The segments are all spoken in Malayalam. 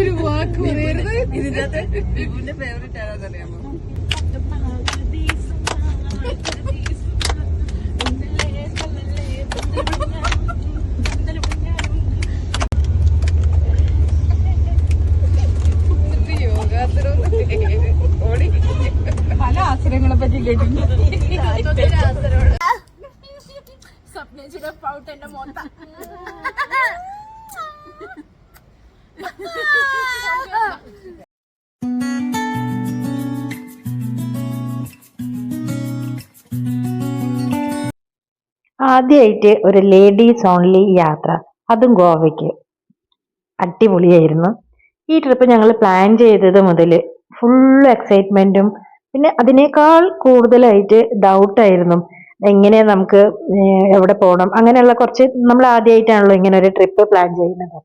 ഒരു വാക്ക് പറയരുത്. ഇതിനകത്ത് വിപുവിന്റെ ഫേവറേറ്റ് ആരാന്നറിയാമോ പല ആശ്രയങ്ങളെ പറ്റി കേട്ടിട്ടുണ്ട്. സ്വപ്നച്ചിയുടെ പൗട്ട് എന്റെ മോത്ത. ആദ്യമായിട്ട് ഒരു ലേഡീസ് ഓൺലി യാത്ര. അതും ഗോവയ്ക്ക്. അടിപൊളിയായിരുന്നു. ഈ ട്രിപ്പ് ഞങ്ങൾ പ്ലാൻ ചെയ്തത് മുതൽ ഫുൾ എക്സൈറ്റ്മെന്റും പിന്നെ അതിനേക്കാൾ കൂടുതലായിട്ട് ഡൗട്ടായിരുന്നു എങ്ങനെ നമുക്ക് എവിടെ പോകണം അങ്ങനെയുള്ള കുറച്ച് നമ്മൾ ആദ്യമായിട്ടാണല്ലോ ഇങ്ങനെ ഒരു ട്രിപ്പ് പ്ലാൻ ചെയ്യുന്നത്.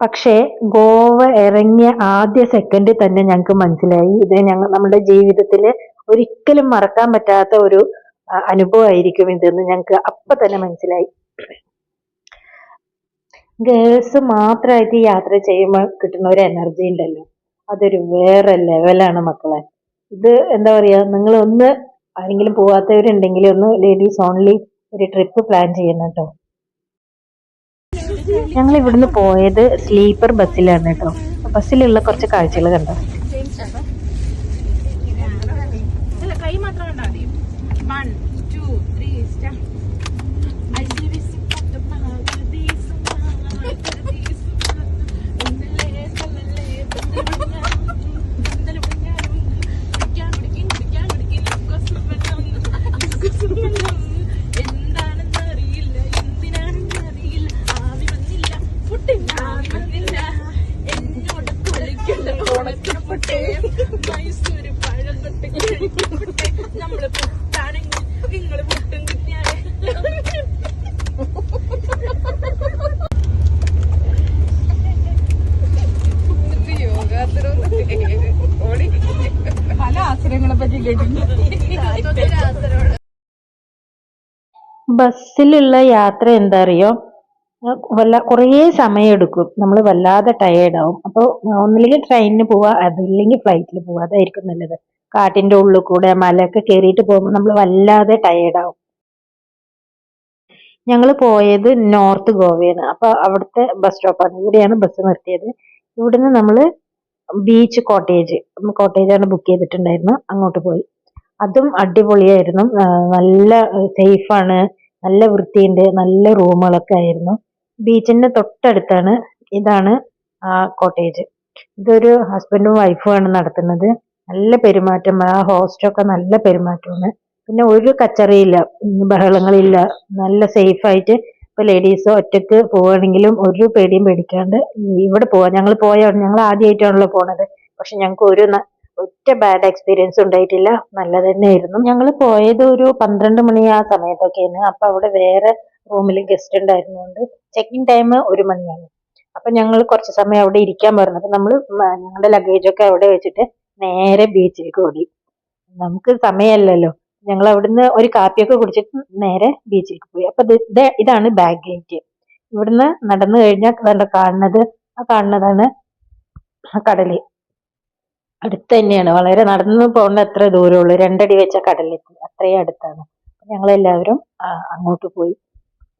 പക്ഷേ ഗോവ ഇറങ്ങിയ ആദ്യ സെക്കൻഡിൽ തന്നെ ഞങ്ങൾക്ക് മനസ്സിലായി. ഇത് ഞങ്ങൾ നമ്മുടെ ജീവിതത്തിൽ ഒരിക്കലും മറക്കാൻ പറ്റാത്ത ഒരു അനുഭവമായിരിക്കും ഇതെന്ന് ഞങ്ങൾക്ക് അപ്പൊ തന്നെ മനസ്സിലായി. ഗേൾസ് മാത്രമായിട്ട് യാത്ര ചെയ്യുമ്പോൾ കിട്ടുന്ന ഒരു എനർജി ഉണ്ടല്ലോ. അതൊരു വേറെ ലെവലാണ് മക്കളെ. ഇത് എന്താ പറയാ നിങ്ങൾ ഒന്ന് ആരെങ്കിലും പോവാത്തവരുണ്ടെങ്കിൽ ഒന്ന് ലേഡീസ് ഓൺലി ഒരു ട്രിപ്പ് പ്ലാൻ ചെയ്യണം കേട്ടോ ഞങ്ങൾ ഇവിടുന്ന് പോയത് സ്ലീപ്പർ ബസ്സിലാണ് കേട്ടോ. ബസ്സിലുള്ള കുറച്ച് കാഴ്ചകൾ കണ്ടോ? മൈസൂര് പഴം തൊട്ട് കിഴിക്കപ്പെട്ടെ നമ്മൾ പുട്ടാണെങ്കിൽ നിങ്ങൾ പുട്ടും കിട്ടിയാലേ. എന്നിട്ട് യോഗാസനം ഓടി പല ആശ്രയങ്ങളെ പറ്റി കേട്ടിട്ടുണ്ട്. ബസ്സിലുള്ള യാത്ര എന്താ അറിയോ? വല്ല കുറേ സമയം എടുക്കും നമ്മൾ വല്ലാതെ ടയേർഡ് ആവും. അപ്പോൾ ഒന്നില്ലെങ്കിൽ ട്രെയിനിന് പോവാ അതില്ലെങ്കിൽ ഫ്ലൈറ്റിൽ പോവാ. അതായിരിക്കും നല്ലത്. കാട്ടിന്റെ ഉള്ളിൽ കൂടെ മലയൊക്കെ കയറിയിട്ട് പോകുമ്പോൾ നമ്മൾ വല്ലാതെ ടയേർഡ് ആവും. ഞങ്ങൾ പോയത് നോർത്ത് ഗോവയാണ്. അപ്പൊ അവിടുത്തെ ബസ് സ്റ്റോപ്പാണ് ഇവിടെയാണ് ബസ് നിർത്തിയത്. ഇവിടുന്ന് നമ്മൾ ബീച്ച് കോട്ടേജ് കോട്ടേജാണ് ബുക്ക് ചെയ്തിട്ടുണ്ടായിരുന്നു അങ്ങോട്ട് പോയി. അതും അടിപൊളിയായിരുന്നു. നല്ല സേഫ് ആണ്. നല്ല വൃത്തിയുണ്ട്. നല്ല റൂമുകളൊക്കെ ആയിരുന്നു. ബീച്ചിന്റെ തൊട്ടടുത്താണ് ഇതാണ് ആ കോട്ടേജ്. ഇതൊരു ഹസ്ബൻഡും വൈഫും ആണ് നടത്തുന്നത്. നല്ല പെരുമാറ്റം ആ ഹോസ്റ്റൊക്കെ നല്ല പെരുമാറ്റമാണ്. പിന്നെ ഒരു കച്ചറയില്ല ബഹളങ്ങളില്ല. നല്ല സേഫ് ആയിട്ട് ഇപ്പൊ ലേഡീസ് ഒറ്റയ്ക്ക് പോവുകയാണെങ്കിലും ഒരു പേടിയും പേടിക്കാണ്ട് ഇവിടെ പോവാ. ഞങ്ങൾ പോയ ഞങ്ങൾ ആദ്യമായിട്ടാണല്ലോ പോണത്. പക്ഷെ ഞങ്ങൾക്ക് ഒരു ഒറ്റ ബാഡ് എക്സ്പീരിയൻസ് ഉണ്ടായിട്ടില്ല. നല്ല തന്നെയായിരുന്നു. ഞങ്ങൾ പോയത് ഒരു പന്ത്രണ്ട് മണി ആ സമയത്തൊക്കെയാണ്. അപ്പൊ അവിടെ വേറെ റൂമിൽ ഗസ്റ്റ് ഉണ്ടായിരുന്നുകൊണ്ട് ചെക്ക് ഇൻ ടൈം ഒരു മണിയാണ്. അപ്പൊ ഞങ്ങൾ കുറച്ച് സമയം അവിടെ ഇരിക്കാൻ പറഞ്ഞു. അപ്പൊ നമ്മൾ ഞങ്ങളുടെ ലഗേജ് ഒക്കെ അവിടെ വെച്ചിട്ട് നേരെ ബീച്ചിലേക്ക് ഓടി. നമുക്ക് സമയമല്ലല്ലോ ഞങ്ങൾ അവിടുന്ന് ഒരു കാപ്പിയൊക്കെ കുടിച്ചിട്ട് നേരെ ബീച്ചിലേക്ക് പോയി. അപ്പൊ ഇത് ഇത് ഇതാണ് ബാക്ക് ഗേറ്റ് ഇവിടുന്ന് നടന്നു കഴിഞ്ഞാൽ കണ്ട കാണുന്നത്? ആ കാണുന്നതാണ് കടൽ. അടുത്ത് തന്നെയാണ്. വളരെ നടന്നു പോകേണ്ട അത്ര ദൂരമുള്ളൂ. രണ്ടടി വെച്ച കടലെത്തി അത്രയും അടുത്താണ്. ഞങ്ങളെല്ലാവരും എല്ലാവരും അങ്ങോട്ട് പോയി.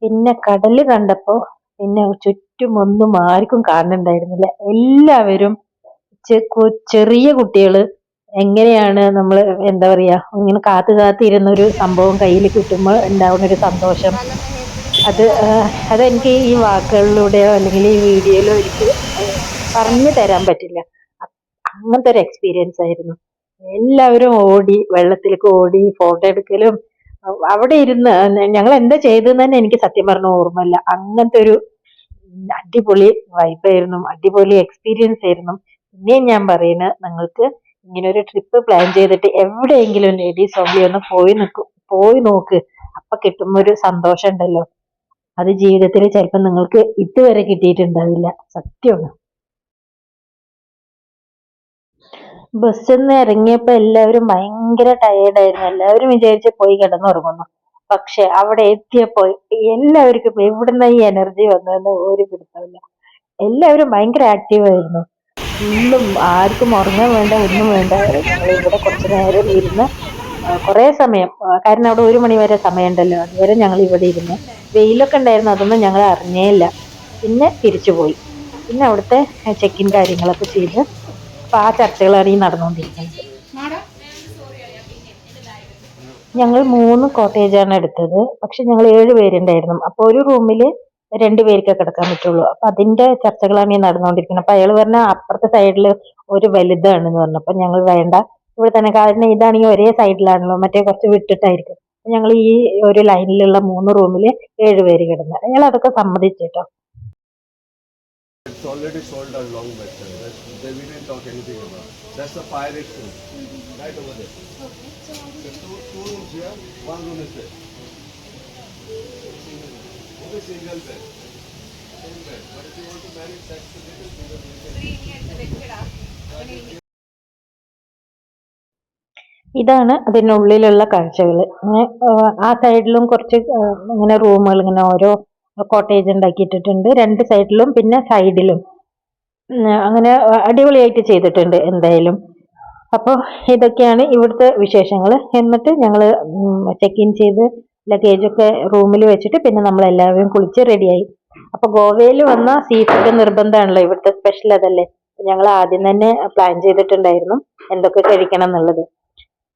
പിന്നെ കടൽ കണ്ടപ്പോ പിന്നെ ചുറ്റും ഒന്നും ആർക്കും കാണുന്നുണ്ടായിരുന്നില്ല എല്ലാവരും ചെറിയ കുട്ടികൾ എങ്ങനെയാണ് നമ്മൾ എന്താ പറയാ ഇങ്ങനെ കാത്തു കാത്തിരുന്ന ഒരു സംഭവം കയ്യിൽ കിട്ടുമ്പോൾ ഉണ്ടാവുന്ന ഒരു സന്തോഷം. അത് അതെനിക്ക് ഈ വാക്കുകളിലൂടെയോ അല്ലെങ്കിൽ ഈ വീഡിയോയിലോ എനിക്ക് പറഞ്ഞു തരാൻ പറ്റില്ല. അങ്ങനത്തെ ഒരു എക്സ്പീരിയൻസ് ആയിരുന്നു. എല്ലാവരും ഓടി വെള്ളത്തിലേക്ക് ഓടി ഫോട്ടോ എടുക്കലും അവിടെ ഇരുന്ന് ഞങ്ങൾ എന്താ ചെയ്തതെന്ന് തന്നെ എനിക്ക് സത്യം പറഞ്ഞ ഓർമ്മയില്ല. അങ്ങനത്തെ ഒരു അടിപൊളി വൈബായിരുന്നു അടിപൊളി എക്സ്പീരിയൻസ് ആയിരുന്നു. പിന്നെയും ഞാൻ പറയുന്നത് നിങ്ങൾക്ക് ഇങ്ങനെ ഒരു ട്രിപ്പ് പ്ലാൻ ചെയ്തിട്ട് എവിടെയെങ്കിലും ലേഡീസ് ഓൺലി ഒന്ന് പോയി നിൽക്കും പോയി നോക്ക്. അപ്പൊ കിട്ടുമ്പോ ഒരു സന്തോഷം ഉണ്ടല്ലോ. അത് ജീവിതത്തിൽ ചിലപ്പോൾ നിങ്ങൾക്ക് ഇതുവരെ കിട്ടിയിട്ടുണ്ടാവില്ല. സത്യമാണ്. ബസ്സിൽ നിന്ന് ഇറങ്ങിയപ്പോ എല്ലാവരും ഭയങ്കര ടയേർഡായിരുന്നു എല്ലാവരും വിചാരിച്ച് പോയി കിടന്നുറങ്ങുന്നു. പക്ഷെ അവിടെ എത്തിയപ്പോൾ എല്ലാവർക്കും എവിടുന്ന ഈ എനർജി വന്നതെന്ന് ഒരു പിടുത്തമില്ല എല്ലാവരും ഭയങ്കര ആക്റ്റീവ് ആയിരുന്നു. ഒന്നും ആർക്കും ഉറങ്ങാൻ വേണ്ട ഒന്നും വേണ്ട. ഞങ്ങൾ ഇവിടെ കുറച്ച് നേരം ഇരുന്ന് കുറെ സമയം കാരണം അവിടെ ഒരു മണി വരെ സമയമുണ്ടല്ലോ. അതുവരെ ഞങ്ങൾ ഇവിടെ ഇരുന്ന്. വെയിലൊക്കെ ഉണ്ടായിരുന്നു അതൊന്നും ഞങ്ങൾ അറിഞ്ഞേയില്ല. പിന്നെ തിരിച്ചു പോയി. പിന്നെ അവിടുത്തെ ചെക്കിൻ കാര്യങ്ങളൊക്കെ ചെയ്ത് അപ്പോൾ ആ ചർച്ചകളാണ് ഈ നടന്നുകൊണ്ടിരിക്കുന്നത്. ഞങ്ങൾ മൂന്ന് കോട്ടേജാണ് എടുത്തത്. പക്ഷെ ഞങ്ങൾ ഏഴ് പേരുണ്ടായിരുന്നു. അപ്പോൾ ഒരു റൂമിൽ രണ്ട് പേർക്കേ കിടക്കാൻ പറ്റുള്ളൂ. അപ്പൊ അതിന്റെ ചർച്ചകളാണ് ഈ നടന്നുകൊണ്ടിരിക്കുന്നത്. അപ്പൊ അയാൾ പറഞ്ഞ അപ്പുറത്തെ സൈഡിൽ ഒരു വലുതാണെന്ന് പറഞ്ഞു. അപ്പൊ ഞങ്ങൾ വേണ്ട. ഇവിടെ തന്നെ കാരണം ഇതാണെങ്കിൽ ഒരേ സൈഡിലാണല്ലോ. മറ്റേ കുറച്ച് വിട്ടിട്ടായിരിക്കും. അപ്പൊ ഞങ്ങൾ ഈ ഒരു ലൈനിലുള്ള മൂന്ന് റൂമിൽ ഏഴ് പേര് കിടന്നു. അയാൾ അതൊക്കെ സമ്മതിച്ചു then. We didn't talk anything about. That's the pirate room. Right over there. Okay, so There's two, two rooms here, one room is there. Only single bed. Single bed. But if you want to marry that's the little single bed. ഇതാണ് അതിനുള്ളിലുള്ള കാഴ്ചകൾ അങ്ങനെ ആ സൈഡിലും കുറച്ച് ഇങ്ങനെ റൂമുകൾ ഇങ്ങനെ ഓരോ കോട്ടേജ് ഉണ്ടാക്കിയിട്ടിട്ടുണ്ട് രണ്ട് സൈഡിലും പിന്നെ സൈഡിലും അങ്ങനെ അടിപൊളിയായിട്ട് ചെയ്തിട്ടുണ്ട് എന്തായാലും. അപ്പോൾ ഇതൊക്കെയാണ് ഇവിടുത്തെ വിശേഷങ്ങൾ എന്നിട്ട് ഞങ്ങൾ ചെക്ക് ഇൻ ചെയ്ത് ലഗേജൊക്കെ റൂമിൽ വെച്ചിട്ട് പിന്നെ നമ്മൾ എല്ലാവരും കുളിച്ച് റെഡിയായി അപ്പോൾ ഗോവയിൽ വന്ന സീ ഫുഡ് നിർബന്ധമാണല്ലോ ഇവിടുത്തെ സ്പെഷ്യൽ അതല്ലേ? ഞങ്ങൾ ആദ്യം തന്നെ പ്ലാൻ ചെയ്തിട്ടുണ്ടായിരുന്നു എന്തൊക്കെ കഴിക്കണം എന്നുള്ളത്.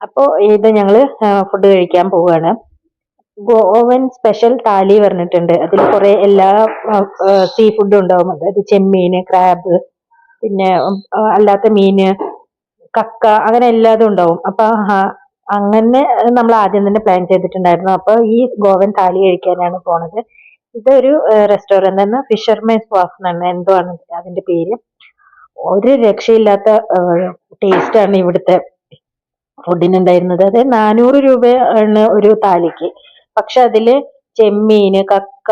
അപ്പോൾ ഇത് ഞങ്ങൾ ഫുഡ് കഴിക്കാൻ പോവുകയാണ് ഗോവൻ സ്പെഷ്യൽ താലി പറഞ്ഞിട്ടുണ്ട് അതിൽ കുറെ എല്ലാ സീ ഫുഡും ഉണ്ടാവും. അതായത് ചെമ്മീന് ക്രാബ് പിന്നെ അല്ലാത്ത മീന് കക്ക അങ്ങനെ എല്ലാതും ഉണ്ടാവും. അപ്പൊ അങ്ങനെ നമ്മൾ ആദ്യം തന്നെ പ്ലാൻ ചെയ്തിട്ടുണ്ടായിരുന്നു. അപ്പൊ ഈ ഗോവൻ താലി കഴിക്കാനാണ് പോണത്. ഇതൊരു റെസ്റ്റോറന്റ് ആണ് ഫിഷർമേൻസ് വാഫ് എന്നാണ്. എന്തോ ആണ് അതിന്റെ പേര്? ഒരു രക്ഷയില്ലാത്ത ടേസ്റ്റ് ആണ് ഇവിടുത്തെ ഫുഡിനുണ്ടായിരുന്നത് അതായത് നാനൂറ് രൂപയാണ് ഒരു താലിക്ക്. പക്ഷെ അതിൽ ചെമ്മീൻ കക്ക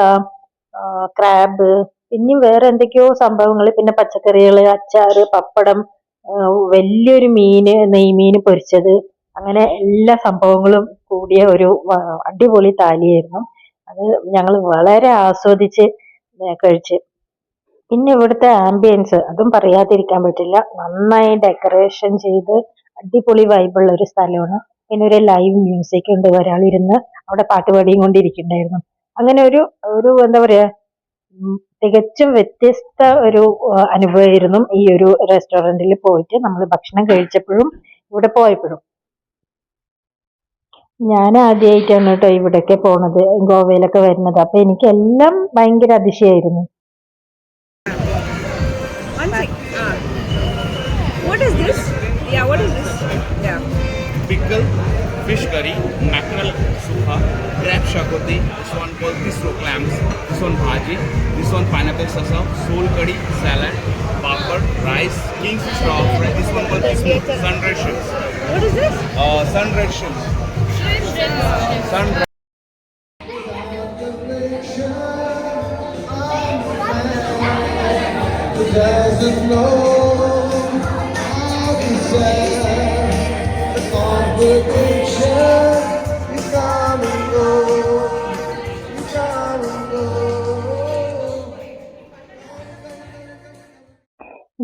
ക്രാബ് പിന്നെ വേറെ എന്തൊക്കെയോ സംഭവങ്ങൾ പിന്നെ പച്ചക്കറികൾ അച്ചാറ് പപ്പടം വലിയൊരു മീന് മീൻ പൊരിച്ചത്. അങ്ങനെ എല്ലാ സംഭവങ്ങളും കൂടിയ ഒരു അടിപൊളി താലിയായിരുന്നു. അത് ഞങ്ങൾ വളരെ ആസ്വദിച്ച് കഴിച്ച്. പിന്നെ ഇവിടുത്തെ ആംബിയൻസ് അതും പറയാതിരിക്കാൻ പറ്റില്ല. നന്നായി ഡെക്കറേഷൻ ചെയ്ത് അടിപൊളി വൈബുള്ള ഒരു സ്ഥലമാണ് പിന്നെ ഒരു ലൈവ് മ്യൂസിക് ഉണ്ട് ഒരാളിരുന്ന് അവിടെ പാട്ട് പാടിയും കൊണ്ടിരിക്കുന്നുണ്ടായിരുന്നു അങ്ങനെ ഒരു ഒരു എന്താ പറയാ തികച്ചും വ്യത്യസ്ത ഒരു അനുഭവമായിരുന്നു ഈ ഒരു റെസ്റ്റോറന്റിൽ പോയിട്ട് നമ്മൾ ഭക്ഷണം കഴിച്ചപ്പോഴും ഇവിടെ പോയപ്പോഴും. ഞാൻ ആദ്യമായിട്ടാണ് കേട്ടോ ഇവിടെയൊക്കെ പോണത് ഗോവയിലൊക്കെ വരുന്നത്. അപ്പൊ എനിക്ക് എല്ലാം ഭയങ്കര അതിശയായിരുന്നു pickle fish curry mackerel sukha crab xacuti this one call clams this one bhaji this one pineapple ससा sol kadhi salad papad rice king this one call सनरेशन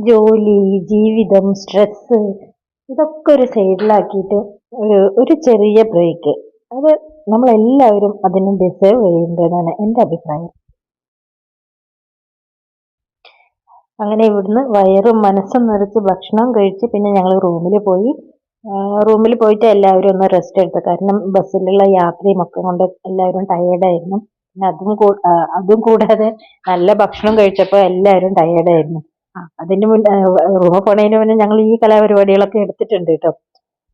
ജോലി ജീവിതം സ്ട്രെസ് ഇതൊക്കെ ഒരു സൈഡിലാക്കിയിട്ട് ഒരു ഒരു ചെറിയ ബ്രേക്ക് അത് നമ്മളെല്ലാവരും അതിന് ഡിസേർവ് ചെയ്യേണ്ടതാണ് എന്റെ അഭിപ്രായം. അങ്ങനെ ഇവിടുന്ന് വയറും മനസ്സും നിറച്ച് ഭക്ഷണം കഴിച്ച് പിന്നെ ഞങ്ങൾ റൂമിൽ പോയി. റൂമിൽ പോയിട്ട് എല്ലാവരും ഒന്ന് റെസ്റ്റ് എടുത്തു. കാരണം ബസ്സിലുള്ള യാത്രയും ഒക്കെ കൊണ്ട് എല്ലാവരും ടയേർഡായിരുന്നു പിന്നെ അതും അതും കൂടാതെ നല്ല ഭക്ഷണം കഴിച്ചപ്പോൾ എല്ലാവരും ടയേർഡായിരുന്നു അതിന് മുന്നേ റൂമിൽ പോണതിന് മുന്നേ ഞങ്ങൾ ഈ കലാപരിപാടികളൊക്കെ എടുത്തിട്ടുണ്ട് കേട്ടോ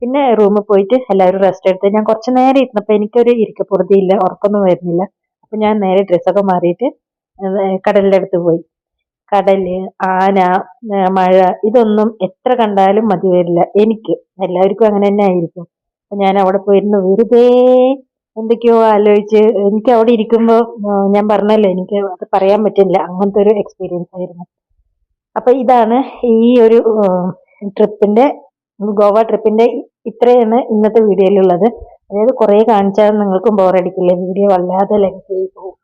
പിന്നെ റൂമിൽ പോയിട്ട് എല്ലാവരും റെസ്റ്റ് എടുത്ത് ഞാൻ കുറച്ച് നേരം ഇരുന്നപ്പോൾ എനിക്കൊരു ഇരിക്കപ്പുറതിയില്ല ഉറക്കൊന്നും വരുന്നില്ല. അപ്പം ഞാൻ നേരെ ഡ്രസ്സൊക്കെ മാറിയിട്ട് കടലിന്റെ അടുത്ത് പോയി. കടൽ ആന മഴ ഇതൊന്നും എത്ര കണ്ടാലും മതി വരില്ല. എനിക്ക് എല്ലാവർക്കും അങ്ങനെ തന്നെ ആയിരിക്കും. ഞാൻ അവിടെ പോയിരുന്നു. വെറുതെ എന്തൊക്കെയോ ആലോചിച്ച് എനിക്ക് അവിടെ ഇരിക്കുമ്പോൾ ഞാൻ പറഞ്ഞല്ലോ എനിക്ക് അത് പറയാൻ പറ്റില്ല. അങ്ങനത്തെ ഒരു എക്സ്പീരിയൻസ് ആയിരുന്നു. അപ്പൊ ഇതാണ് ഈ ഒരു ട്രിപ്പിന്റെ ഗോവ ട്രിപ്പിന്റെ ഇത്രയാണ് ഇന്നത്തെ വീഡിയോയിലുള്ളത് അതായത് കുറെ കാണിച്ചാൽ നിങ്ങൾക്കും ബോറടിക്കില്ല വീഡിയോ വല്ലാതെ ലെങ്ത് ആയി പോകും.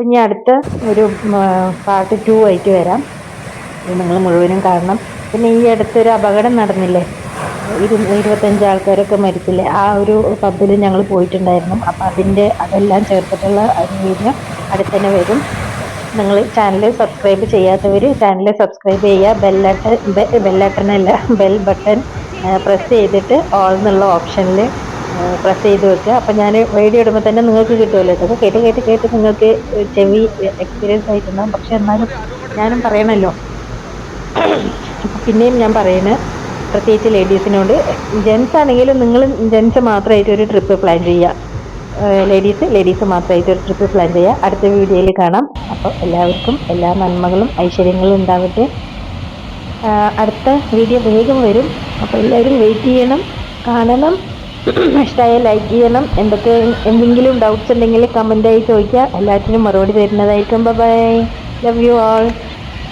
അപ്പൊ ഇനി അടുത്ത ഒരു പാർട്ട് ടു ആയിട്ട് വരാം. നിങ്ങൾ മുഴുവനും കാണണം. പിന്നെ ഈ അടുത്തൊരു അപകടം നടന്നില്ലേ? ഇരു ഇരുപത്തഞ്ച് ആൾക്കാരൊക്കെ മരിച്ചില്ലേ? ആ ഒരു പബ്ബിൽ ഞങ്ങൾ പോയിട്ടുണ്ടായിരുന്നു. അപ്പം അതിന്റെ അതെല്ലാം ചേർത്തിട്ടുള്ള ഒരു വീഡിയോ അടുത്ത് തന്നെ വരും. നിങ്ങൾ ചാനൽ സബ്സ്ക്രൈബ് ചെയ്യാത്തവർ ചാനൽ സബ്സ്ക്രൈബ് ചെയ്യുക. ബെല്ലട്ടൺ ബെല്ലട്ടനല്ല ബെൽ ബട്ടൺ പ്രസ് ചെയ്തിട്ട് ഓൾ എന്നുള്ള ഓപ്ഷനിൽ പ്രസ് ചെയ്ത് വെക്കുക. അപ്പം ഞാൻ വീഡിയോ ഇടുമ്പോൾ തന്നെ നിങ്ങൾക്ക് കിട്ടുമല്ലോ ഇതൊക്കെ കേട്ട് കേട്ട് കേട്ട് നിങ്ങൾക്ക് ചെവി എക്സ്പീരിയൻസ് ആയിട്ടുണ്ടാകും പക്ഷെ എന്നാലും ഞാനും പറയണമല്ലോ പിന്നെയും ഞാൻ പറയുന്നത് പ്രത്യേകിച്ച് ലേഡീസിനോട് ജെൻസ് ആണെങ്കിലും നിങ്ങൾ ജെൻസ് മാത്രമായിട്ട് ഒരു ട്രിപ്പ് പ്ലാൻ ചെയ്യുക. ലേഡീസ് ലേഡീസ് മാത്രമായിട്ട് ഒരു ട്രിപ്പ് പ്ലാൻ ചെയ്യുക. അടുത്ത വീഡിയോയിൽ കാണാം. അപ്പോൾ എല്ലാവർക്കും എല്ലാ നന്മകളും ഐശ്വര്യങ്ങളും ഉണ്ടാവട്ടെ. അടുത്ത വീഡിയോ വേഗം വരും. അപ്പോൾ എല്ലാവരും വെയിറ്റ് ചെയ്യണം. കാണണം. ഇഷ്ടമായ ലൈക്ക് ചെയ്യണം. എന്തൊക്കെ എന്തെങ്കിലും ഡൗട്ട്സ് ഉണ്ടെങ്കിൽ കമന്റായി ചോദിക്കുക. എല്ലാത്തിനും മറുപടി തരുന്നതായിരിക്കും. Bye love you all